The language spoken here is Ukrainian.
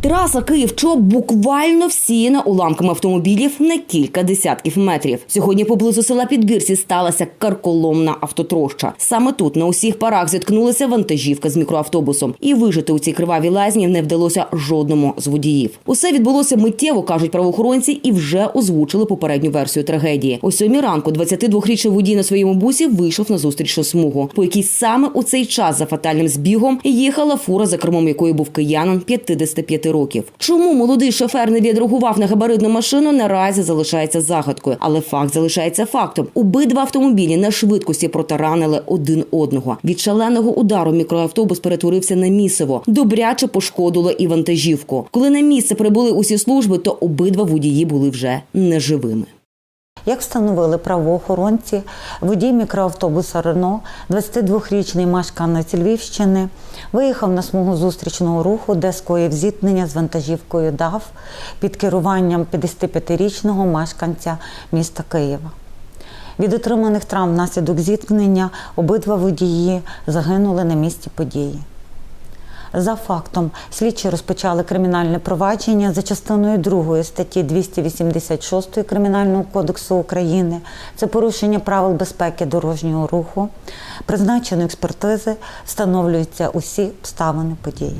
Траса Київ-Чоп буквально всіяна уламками автомобілів на кілька десятків метрів. Сьогодні поблизу села Підбірці сталася карколомна автотроща. Саме тут на усіх парах зіткнулася вантажівка з мікроавтобусом, і вижити у цій кривавій лазні не вдалося жодному з водіїв. Усе відбулося миттєво, кажуть правоохоронці, і вже озвучили попередню версію трагедії. О сьомій ранку 22-річний водій на своєму бусі вийшов на зустрічну смугу, по якій саме у цей час за фатальним збігом їхала фура, за кермом якої був киянин 55 років. Чому молодий шофер не відреагував на габаритну машину, наразі залишається загадкою, але факт залишається фактом. Обидва автомобілі на швидкості протаранили один одного. Від шаленого удару мікроавтобус перетворився на місиво, добряче пошкодило і вантажівку. Коли на місце прибули усі служби, то обидва водії були вже неживими. Як встановили правоохоронці, водій мікроавтобуса Рено, 22-річний мешканець Львівщини, виїхав на смугу зустрічного руху, де скоїв зіткнення з вантажівкою ДАВ під керуванням 55-річного мешканця міста Києва. Від отриманих травм внаслідок зіткнення обидва водії загинули на місці події. За фактом слідчі розпочали кримінальне провадження за частиною 2 статті 286 Кримінального кодексу України. Це порушення правил безпеки дорожнього руху. Призначено експертизи, встановлюються усі обставини події.